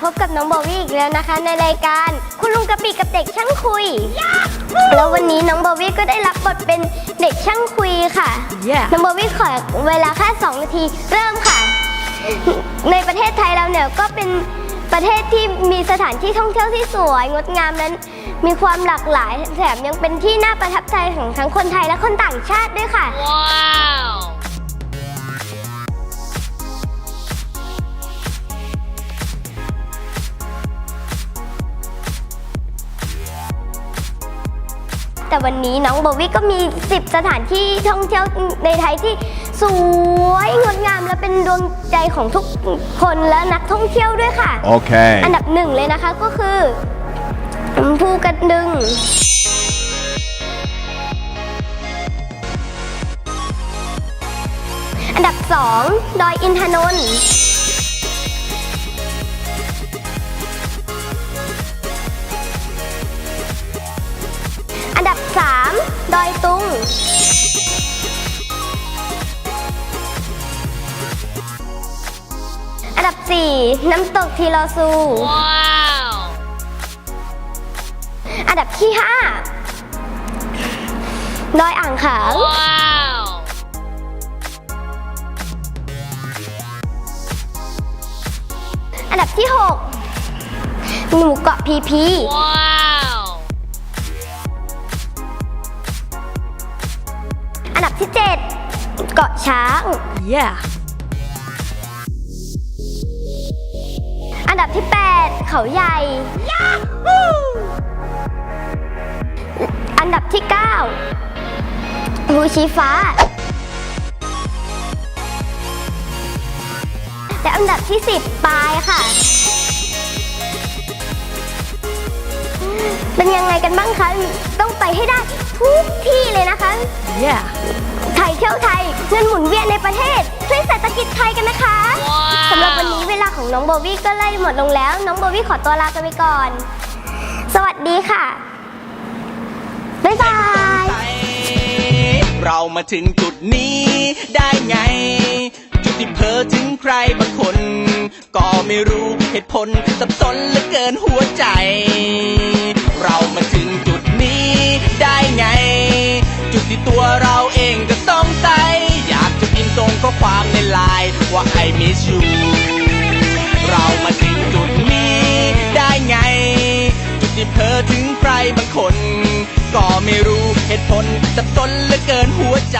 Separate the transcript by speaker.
Speaker 1: พบกับน้องโบวี่อีกแล้วนะคะ ในรายการคุณลุงกะปิกับเด็กช่างคุย แล้ววันนี้น้องโบวี่ก็ได้รับบทเป็นเด็กช่างคุยค่ะ
Speaker 2: Yeah
Speaker 1: น้องโบวี่ขอเวลาแค่2นาทีเริ่มค่ะ ในประเทศไทยเราเนี่ยก็เป็นประเทศที่มีสถานที่ท่องเที่ยวที่สวยงดงามนั้นมีความหลากหลายแถมยังเป็นที่น่าประทับใจของทั้งคนไทยและคนต่างชาติด้วยค่ะ
Speaker 2: Wow!
Speaker 1: แต่วันนี้น้องโบวี่ก็มี 10 สถานที่ท่องเที่ยวในไทยที่สวยงดงามและเป็นดวงใจของทุกคนและนักท่องเที่ยวด้วยค่ะ
Speaker 3: Okay.
Speaker 1: อันดับหนึ่งเลยนะคะก็คือภูกระดึงอันดับสองดอยอินทนนท์ ดอยตุง อันดับสี่น้ำตกทีลอซู
Speaker 2: Wow!
Speaker 1: อันดับที่ 5 ดอยอ่างขาง
Speaker 2: Wow!
Speaker 1: อันดับที่ 6 หมู่เกาะพีพี
Speaker 2: Wow!
Speaker 1: อัน ดับที่7เกาะช้าง
Speaker 2: Yeah!
Speaker 1: อันดับที่ 8 เขาใหญ่ อันดับที่9ภูชีฟ้า และอันดับที่ 10 ปลายค่ะ เป็นยังไงกันบ้างคะ ต้องไปให้ได้ทุกที่เลยนะคะ
Speaker 2: Yeah!
Speaker 1: ไทยเที่ยวไทยเงินหมุนเวียนในประเทศช่วยเศรษฐกิจไทยกันนะคะ
Speaker 2: ว้าว
Speaker 1: สำหรับวันนี้เวลาของน้องโบวี่ก็ไล่หมดลงแล้ว น้องโบวี่ขอตัวลากันไปก่อน สวัสดีค่ะ บ๊ายบาย
Speaker 4: เรามาถึงจุดนี้ได้ไง จุดที่เพ้อถึงใครบางคน ก็ไม่รู้เหตุผลสับสนเหลือเกินหัวใจ ว่า I miss you เรามาถึงจุดนี้ได้ไง จุดที่เพอถึงใครบางคน ก็ไม่รู้เหตุผลสับสนเหลือเกินหัวใจ